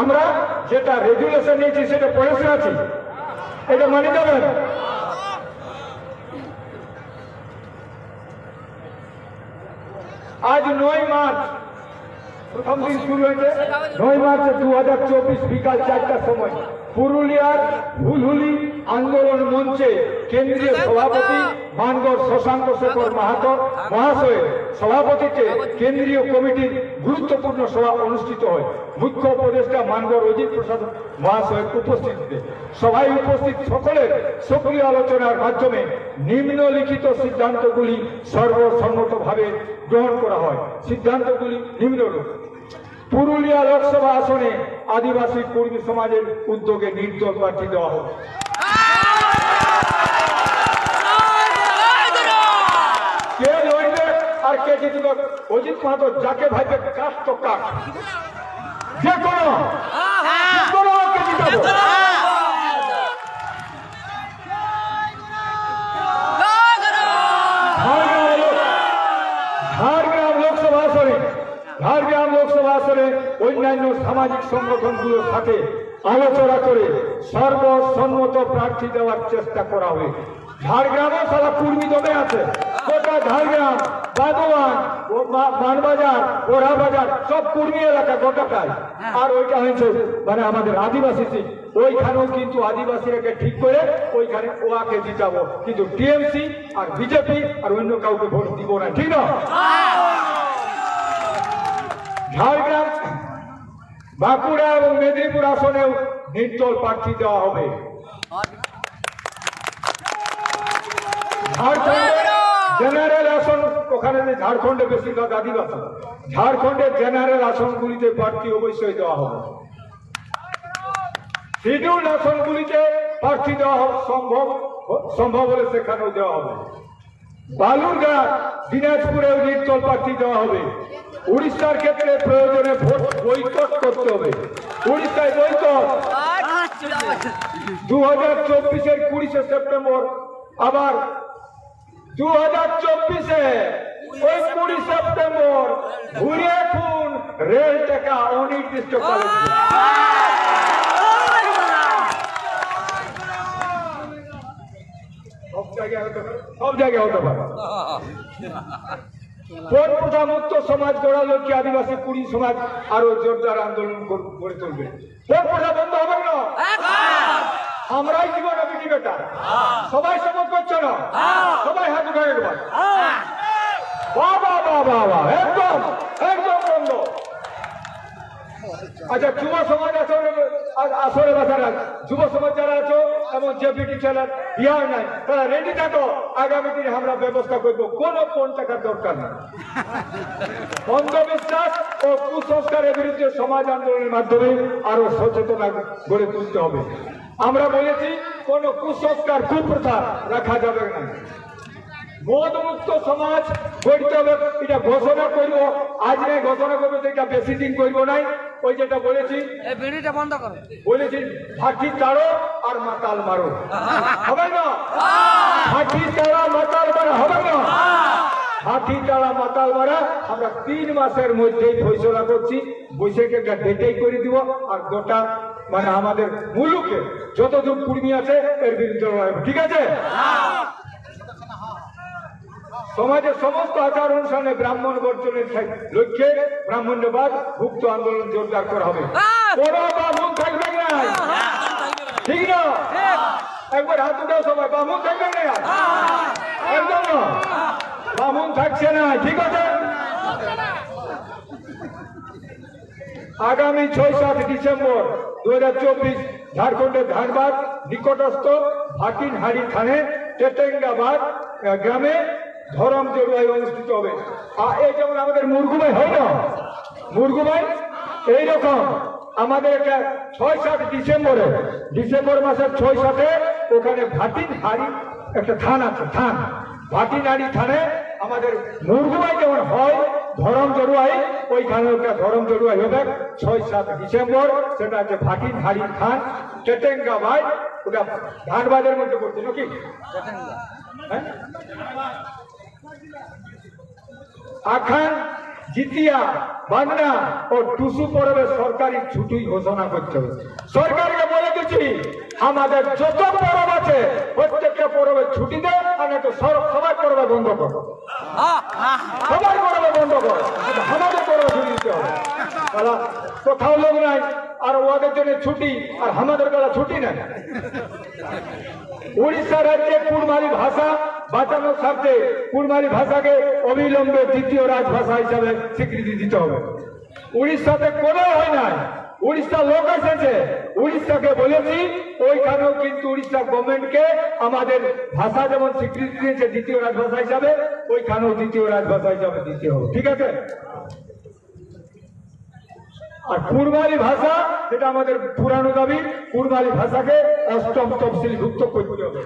আমরা যেটা রেগুলেশন নিয়েছি, সেটা পড়ে আছি। এটা মানে যাবেন আজ নয় মার্চ, প্রথম দিন শুরু হয়েছে। নয় মার্চ দু হাজার চব্বিশ বিকাল চারটার সময়। পুরুলিয়ার হুলহুলি আন্দোলন মঞ্চে কেন্দ্রীয় সভাপতি মানগড় শশাঙ্ক শেখর মাহাতো মহাশয়ের সভাপতিত্বে কেন্দ্রীয় কমিটির গুরুত্বপূর্ণ সভা অনুষ্ঠিত হয়। মুখ্য উপদেষ্টা মানগড় অজিত প্রসাদ মহাশয়ের উপস্থিতিতে। সভায় উপস্থিত সকলের সক্রিয় আলোচনার মাধ্যমে নিম্নলিখিত সিদ্ধান্তগুলি সর্বসম্মতভাবে গ্রহণ করা হয়। সিদ্ধান্তগুলি নিম্নরূপ। পুরুলিয়া লোকসভা আসনে আদিবাসী কর্মী সমাজের উদ্যোগে নির্দল প্রার্থী দেওয়া হবে কে লড়বে জিতবে অজিত মাহাতো যাকে ভাইবে কাজ তো যে কোনো ঝাড়গ্রাম লোকসভা আসনে অন্যান্য সামাজিক সংগঠনগুলোর সাথে আলোচনা করে সর্বসম্মত প্রার্থী দেওয়ার চেষ্টা করা হবে ঝাড়গ্রামে সারা কুর্মী জমে আছে। গোটা ঝাড়গ্রাম। মানবাজার ওরা বাজার সব কুর্মী এলাকা গোটাটাই আর ওইটা হয়েছে মানে আমাদের আদিবাসী সিট। ওইখানেও কিন্তু আদিবাসীরাকে ঠিক করে ওইখানে ওয়াকে জিতাবো। কিন্তু টিএমসি আর বিজেপি আর অন্য কাউকে ভোট দিব না ঠিক না? ঝাড়গ্রাম বাঁকুড়া এবং মেদিনীপুর আসনেও নির্দল প্রার্থী দেওয়া হবে। জেনারেল আসন ওখানে যে ঝাড়খণ্ডে বেশিরভাগ আদিবাসী ঝাড়খণ্ডের জেনারেল আসনগুলিতে প্রার্থী অবশ্যই দেওয়া হবে। শিডিউল আসনগুলিতে প্রার্থী দেওয়া সম্ভব সম্ভব হলে সেখানেও দেওয়া হবে। বালুরঘাট দিনাজপুরেও নির্দল প্রার্থী দেওয়া হবে। উড়িষ্যার ক্ষেত্রে প্রয়োজনে ভোট বৈকট করতে হবে। উড়িষ্যায় বৈকট। দু হাজার চব্বিশের কুড়িশে সেপ্টেম্বর আবার দু হাজার চব্বিশে ওই কুড়ি সেপ্টেম্বর ঘুরে খুন রেল টাকা অনির্দিষ্টকালের জন্য। সব জায়গায় সমাজ লক্ষ্যে আদিবাসী কুড়ি সমাজ আরও জোরদার আন্দোলন কর- গড়ে তুলবে। ভোট প্রথা বন্ধ হবে না? আমরাই জীবন বিটি বেটা? সবাই সমত করছ না? সবাই হাত উঠে একবার বাবা বাবা বাবা বাহ একদম একদম বন্ধ। আচ্ছা তোমার সমাজ আসরে বাসারা যুব সমাজ যারা আছো এবং যে বিটি ছেলের বিহার নাই, তারা রেডি থাকো। আগামী দিনে আমরা ব্যবস্থা করব। কোনো কোন টাকার দরকার নেই। অন্ধবিশ্বাস ও কুসংস্কারের বিরুদ্ধে সমাজ আন্দোলনের মাধ্যমে আরও সচেতনা গড়ে তুলতে হবে। আমরা বলেছি, কোন কুসংস্কার, কুপ্রথা রাখা যাবে না। মদ মুক্ত সমাজ গড়তে হবে। এটা ঘোষণা করব। আজ নাই ঘোষণা করব এটা বেশি দিন করব নাই। ওই যেটা বলেছি বিড়িটা বন্ধ করো। বলেছি ফাঁকি তাড়ো আর মাতাল মারো। হবে না? ফাঁকি তাড়া মাতাল মারা হবে না? ফাঁকি তাড়া মাতাল মারা আমরা তিন মাসের মধ্যেই ফয়সলা করছি। বৈশাখে একটা ডেটেই করে দিব। আর গোটা মানে আমাদের মুলুকে যতদূর কুর্মী আছে এর বিরুদ্ধে ঠিক আছে? সমাজের সমস্ত আচার অনুষ্ঠানে ব্রাহ্মণ বর্জনের লক্ষ্যে ব্রাহ্মণ্যবাদ ভুক্ত আন্দোলন জোরদার করা হবে। থাকবে না। ঠিক না? একবার হাত উঠাও সবাই বামুন থাকবে না? একদম বামুন থাকছে না ঠিক আছে? আগামী ছয় সাত ডিসেম্বর দু হাজার চব্বিশ ঝাড়খণ্ডের ধানবাদ নিকটস্থ হাটিনহাড়ি থানে টেটেঙ্গাবাদ গ্রামে ধরম জড়ুয়াই অনুষ্ঠিত হবে। আর এই যেমন আমাদের মুরগুমাই হয় না? মুরগুমাই এইরকম আমাদের একটা ছয় সাত ডিসেম্বরে, ডিসেম্বর মাসের ছয় সাতে ওখানে ভাটিন হাড়ি একটা থান আছে, থান। ভাটিনাড়ি থানে আমাদের মুরগুমাই যেমন হয়, ধরম জড়ুয়াই ওইখানে একটা ধরম জড়ুয়াই হবে ছয় সাত ডিসেম্বর, সেটা আছে ভাটিন হাড়ি খান টেটেঙ্গা ভাই, ওটা ধানবাদের মধ্যে পড়ছে নাকি? হ্যাঁ? আখান, জিতিয়া বাংলা ও টুসু পরবে সরকারি ছুটি ঘোষণা করতে হবে। সরকারকে বলে দিচ্ছি, আমাদের যত পরব আছে, প্রত্যেকটা পরবে ছুটি দেয় আর একটু সবাই পরবে বন্ধ করো। সবাই পরবে বন্ধ করো। আমাদের পরবে ছুটি দিতে হবে। কোথাও লোক নাই। আর ওদের জন্য ছুটি, আর আমাদের বেলা ছুটি নাই উড়িষ্যা রাজ্যে কুড়মালি ভাষা বাঁচানোর স্বার্থে কুড়মালি ভাষাকে অবিলম্বে দ্বিতীয় রাজভাষা হিসাবে স্বীকৃতি দিতে হবে। উড়িষ্যাতে কোনো হয় নাই। উড়িষ্যা লোক এসেছে। উড়িষ্যাকে বলেছি, ওইখানেও কিন্তু উড়িষ্যা গভর্নমেন্টকে আমাদের ভাষা যেমন স্বীকৃতি দিয়েছে দ্বিতীয় রাজভাষা হিসাবে, ওইখানেও দ্বিতীয় রাজভাষা হিসাবে দিতে হবে। ঠিক আছে? আর কুরবানি ভাষা যেটা আমাদের পুরানো দাবি কুরবানি ভাষাকে অষ্টম তফসিলভুক্ত করতে হবে।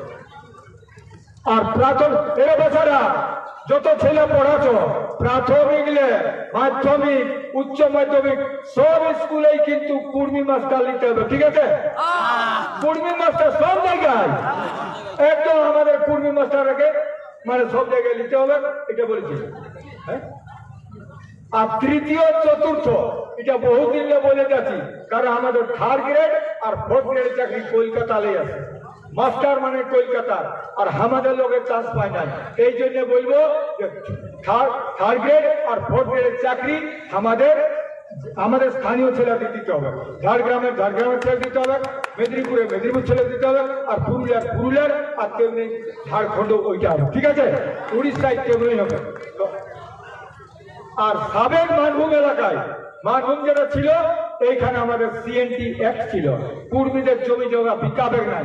আর প্রাথমিক এর বেচারা যত ছেলে পড়াছো প্রাথমিক মাধ্যমিক উচ্চ মাধ্যমিক সব স্কুলেই কিন্তু কুর্মি মাস্টার নিতে হবে ঠিক আছে? কুর্মি মাস্টার সব জায়গায়। একদম আমাদের কুর্মি মাস্টারকে মানে সব জায়গায় নিতে হবে এটা বলেছি। হ্যাঁ? আর তৃতীয়, চতুর্থ, এটা বহুদিন বলে যাচ্ছি, কারণ আমাদের থার্ড গ্রেড আর ফোর্থ গ্রেড চাকরি কলকাতালেই আছে। মাস্টার মানে কলকাতা, আর আমাদের লোকের চান্স পায় না এই জন্য বলব থার্ড গ্রেড আর ফোর্থ গ্রেডের চাকরি আমাদের আমাদের স্থানীয় ছেলেদের দিতে হবে। ঝাড়গ্রামের ঝাড়গ্রামের ছেলে দিতে হবে, মেদিনীপুরে মেদিনীপুর ছেলে দিতে হবে, আর পুরুলিয়ার পুরুলিয়ার, আর তেমনি ঝাড়খণ্ড ওইটা হবে। ঠিক আছে? উড়িষ্যায় তেমনি হবে। আর সাবেক মানভূম এলাকায় মানভূম যেটা ছিল, এইখানে আমাদের সিএনটি অ্যাক্ট ছিল। কুর্মীদের জমি জমা বিকাবের নাই।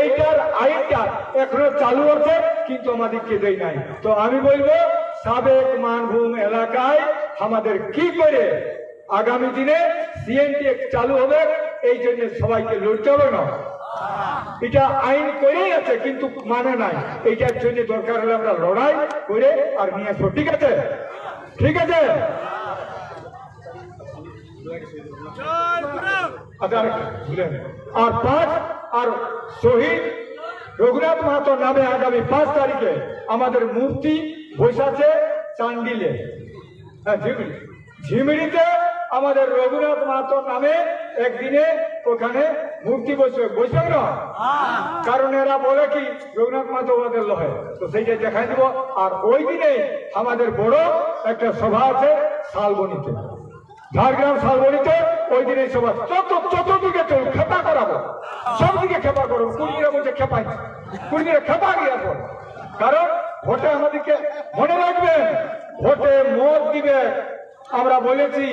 এইটার আইনটা এখনও চালু আছে, কিন্তু আমাদেরকে দেয় নাই। তো আমি বলব, সাবেক মানভূম এলাকায় আমাদের কি করে আগামী দিনে সিএনটি চালু হবে, এই জন্য সবাইকে লড়তে হবে না। এটা আইন করেই আছে, কিন্তু মানে নাই। এইটার জন্য দরকার হলে আমরা লড়াই করে আর নিয়ে আসব। ঠিক আছে? ঠিক আছে? আচ্ছা? আর পাঁচ আর শহীদ রঘুনাথ মাহাতো নামে আগামী পাঁচ তারিখে আমাদের মূর্তি বৈশাখে চান্ডিলে। হ্যাঁ ঝিমড়ি ঝিমড়িতে আমাদের রঘুনাথ মাহাতো নামে একদিনে ওখানে মূর্তি বসবে বৈশাখ না? কারণ এরা বলে কি রঘুনাথ ওদের লহে। তো সেইটা দেখাই দিব আর ওই দিনে আমাদের বড় একটা সভা আছে শালবনিতে। ঝাড়গ্রাম শালবনিতে ওই দিনে সভা চত চতুর্দিকে চল খেপা করাবো। সব দিকে খেপা করব কুড়িরা বলছে খেপাই। কুড়িরা খেপা গিয়া পর কারণ ভোটে আমাদেরকে মনে রাখবেন ভোটে মত দিবে। আমরা বলেছি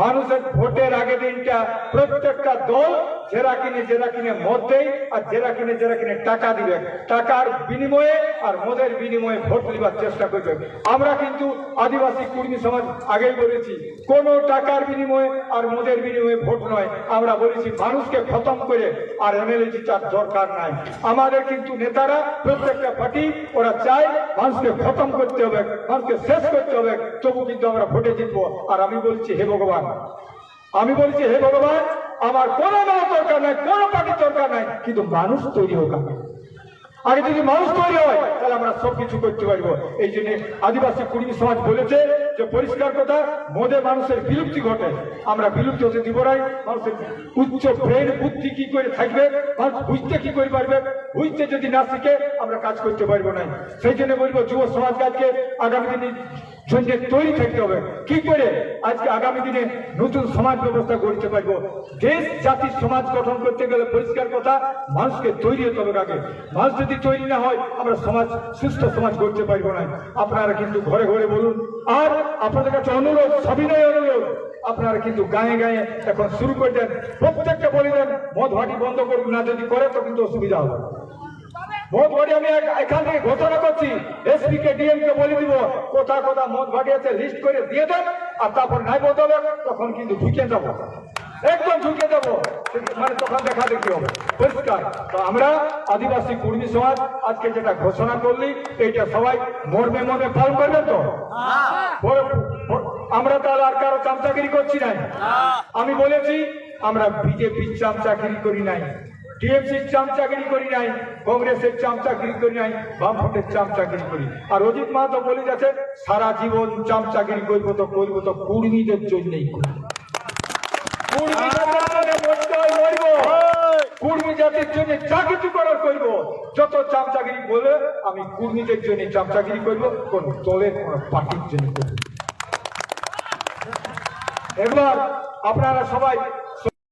মানুষের ভোটের আগে দিনটা প্রত্যেকটা দল জেরা কিনে জেরা কিনে মদ দেয় আর জেরা কিনে জেরা কিনে টাকা দিবে টাকার বিনিময়ে আর মদের বিনিময়ে ভোট দিবার চেষ্টা করবে আমরা কিন্তু আদিবাসী কুর্মী সমাজ আগেই বলেছি, কোনো টাকার বিনিময়ে আর মদের বিনিময়ে ভোট নয়। আমরা বলেছি, মানুষকে খতম করে আর এমএলএ জিতার দরকার নাই। আমাদের কিন্তু নেতারা প্রত্যেকটা পার্টি, ওরা চায় মানুষকে খতম করতে হবে, মানুষকে শেষ করতে হবে। তবু কিন্তু আমরা ভোটে জিতবো। আর আমি বলছি, হে ভগবান, আমি বলছি, হে ভগবান আমার কোনো দরকার নাই, কোনো পার্টির দরকার নাই, কিন্তু মানুষ তৈরি হোক আগে। যদি মানুষ তৈরি হয়, তাহলে আমরা সব কিছু করতে পারব। এই জন্য আদিবাসী কুর্মী সমাজ বলেছে যে পরিষ্কার কথা, মদে মানুষের বিলুপ্তি ঘটে। আমরা বিলুপ্তি হতে দিব নাই। মানুষের উচ্চ ব্রেন বুদ্ধি কি করে থাকবে? মানুষ বুঝতে কি করে পারবে? বুঝতে যদি না শিখে, আমরা কাজ করতে পারব না সেই জন্য বলব যুব সমাজ আজকে আগামী দিনে জন্য তৈরি থাকতে হবে। কি করে? আজকে আগামী দিনে নতুন সমাজ ব্যবস্থা গড়তে পারব। দেশ জাতির সমাজ গঠন করতে গেলে পরিষ্কার কথা, মানুষকে তৈরি হতে হবে আগে মানুষ যদি তৈরি না হয়, আমরা সমাজ, সুস্থ সমাজ গড়তে পারব না। আপনারা কিন্তু ঘরে ঘরে বলুন। আর আপনাদের কাছে অনুরোধ, সবিনয় অনুরোধ, আপনারা কিন্তু গায়ে গায়ে এখন শুরু করে দেন। প্রত্যেকটা বলে দেন মদ ভাটি বন্ধ করুন, না যদি করে, তো কিন্তু অসুবিধা হবে। মদ ভাটি আমি এখান থেকে ঘোষণা করছি এসপি কে ডিএম কে বলে দিব কোথা কোথা মদ ভাটি আছে লিস্ট করে দিয়ে দেন আর তারপর নাই বলতে হবে তখন কিন্তু ঢুকে যাব। একদম ঢুকে যাব। মানে তখন দেখা দেখতে হবে। পরিষ্কার। তো আমরা আদিবাসী কুর্মী সমাজ আজকে যেটা ঘোষণা করলি এইটা সবাই মর্মে মর্মে পালন করবেন তো? আমরা তাহলে আর কারও চামচাগিরি করছি নাই? আমি বলেছি আমরা বিজেপির চামচাগিরি করি নাই। টিএমসির চাম চাকরি করি নাই, কংগ্রেসের চাম চাকরি করি নাই, বামফ্রন্টের চাম চাকরি করি আর অজিত মাহাতো বলে যাচ্ছে, সারা জীবন চামচাগিরি করব তো করব তো কুর্মীদের জন্যই জন্য যত চামচাগিরি বলে আমি কোন পার্টির আপনারা সবাই